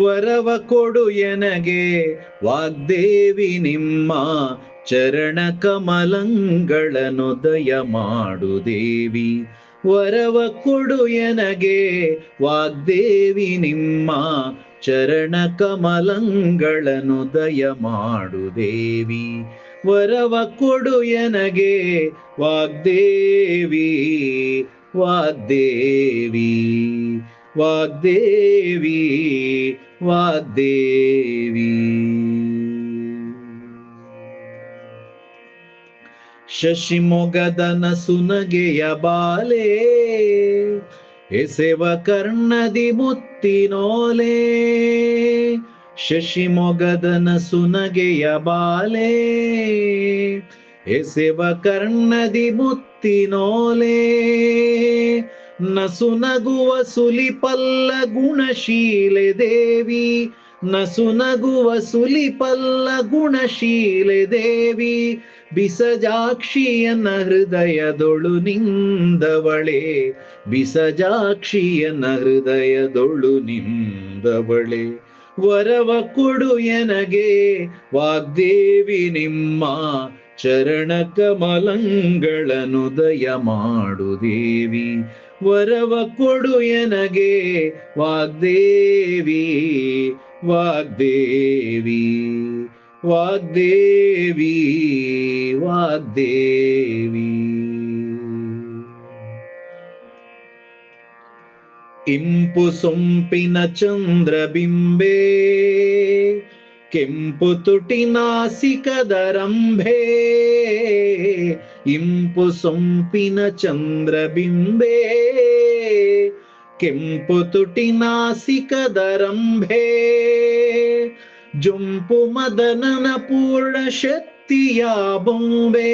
ವರವ ಕೊಡು ಎನಗೆ, ವಾಗ್ದೇವಿ ನಿಮ್ಮ ಚರಣ ಕಮಲಂಗಳನ್ನು ದಯ ಮಾಡು ದೇವಿ. ವರವ ಕೊಡು ಎನಗೆ, ವಾಗ್ದೇವಿ ನಿಮ್ಮ ಚರಣ ಕಮಲಂಗಳನ್ನು ದಯ ಮಾಡು ದೇವಿ. ವರವ ಕೊಡು ಎನಗೆ, ವಾಗ್ದೇವಿ ವಾಗ್ದೇವಿ. ವಾಗ್ದೇವಿ ವಾಗ್ದೇವಿ. ಶಶಿಮೊಗದನ ಸುನಗೆಯ ಬಾಲೆ ಎಸೆವ ಕರ್ಣದಿ ಮುತ್ತಿನೋಲೆ. ಶಶಿಮೊಗದನ ಸುನಗೆಯ ಬಾಲೆ ಎಸೆವ ಕರ್ಣದಿ ಮುತ್ತಿನೋಲೆ. ನಸುನಗುವ ಸುಲಿಪಲ್ಲ ಗುಣಶೀಲೆ ದೇವಿ. ನಸುನಗುವ ಸುಲಿಪಲ್ಲ ಗುಣಶೀಲೆ ದೇವಿ. ಬಿಸಜಾಕ್ಷಿಯನ್ನ ಹೃದಯದೊಳು ನಿಂದವಳೆ. ಬಿಸಜಾಕ್ಷಿಯನ್ನ ಹೃದಯದೊಳು ನಿಂದವಳೆ. ವರವ ಕೊಡು ಎನಗೆ, ವಾಗ್ದೇವಿ ನಿಮ್ಮ ಚರಣ ಕಮಲಂಗಳನ್ನು ದಯ ಮಾಡು ದೇವಿ. ವರವ ಕೊಡು ಎನಗೆ. ವಾಗ್ದೇವಿ ವಾಗ್ದೇವಿ ವಾಗ್ದೇವಿ ವಾಗ್ದೇವಿ. ಇಂಪು ಸೊಂಪಿನ ಚಂದ್ರ ಬಿಂಬೆ ಕೆಂಪು ತುಟಿ ರಂಭೆ. ಇಂಪು ಸೊಂಪಿನ ಚಂದ್ರಬಿಂಬೆ ಕೆಂಪು ತುಟಿನಾಸಿಕದ ದರಂಭೆ ಜುಂಪು ಮದನನ ಪೂರ್ಣ ಶಕ್ತಿಯ ಬೊಂಬೆ,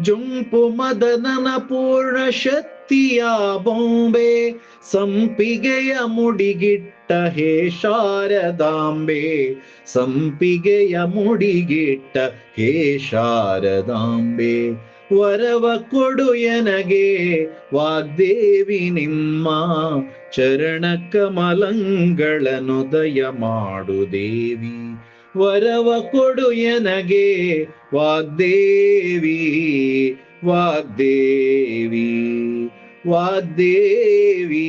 ಜುಂಪು ಮದನನ ಪೂರ್ಣ ಶಕ್ತಿಯ ಬೊಂಬೆ, ಸಂಪಿಗೆಯ ಮುಡಿಗಿಟ್ಟ ಹೇ ಶಾರದಾಂಬೆ, ಸಂಪಿಗೆಯ ಮುಡಿಗಿಟ್ಟ ಹೇ ಶಾರದಾಂಬೆ. ವರವ ಕೊಡು ಎನಗೆ ವಾಗ್ದೇವಿ ನಿಮ್ಮ ಚರಣ ಕಮಲಂಗಳನ್ನು ದಯ ಮಾಡು ದೇವಿ. ವರವ ಕೊಡು ಎನಗೆ ವಾಗ್ದೇವಿ ವಾಗ್ದೇವಿ ವಾಗ್ದೇವಿ.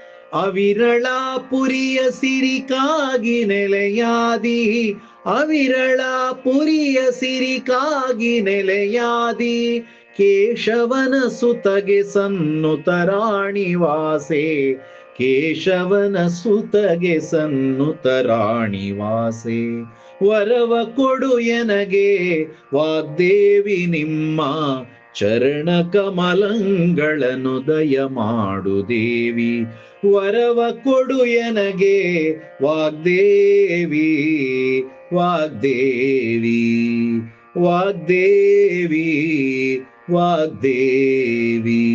ಕವಿ ಜನರ ಹೃತ್ ಕಮಲವಾಸೆ ರವಿ ಕೋಟಿ ತೇಜ ಪ್ರಕಾಶೇ ಕವಿ ಜನರ ಹೃತ್ ಕಮಲವಾಸೆ ಅವಿರಳ ಪುರಿಯ ಸಿರಿಕಾಗಿ ನೆಲೆಯಾದಿ. ಅವಿರಳ ಪುರಿಯ ಸಿರಿಕಾಗಿ ನೆಲೆಯಾದಿ. ಕೇಶವನ ಸುತಗೆ ಸನ್ನುತರಾಣಿ ವಾಸೆ. ಕೇಶವನ ಸುತಗೆ ಸನ್ನುತರಾಣಿ ವಾಸೆ. ವರವ ಕೊಡು ಎನಗೆ, ವಾಗ್ದೇವಿ ನಿಮ್ಮ ಚರಣ ಕಮಲಂಗಳನ್ನು ದಯ ಮಾಡು ದೇವಿ ವರವ ಕೊಡು ಎನಗೆ ವಾಗ್ದೇವಿ ವಾಗ್ದೇವಿ ವಾಗ್ದೇವಿ ವಾಗ್ದೇವಿ.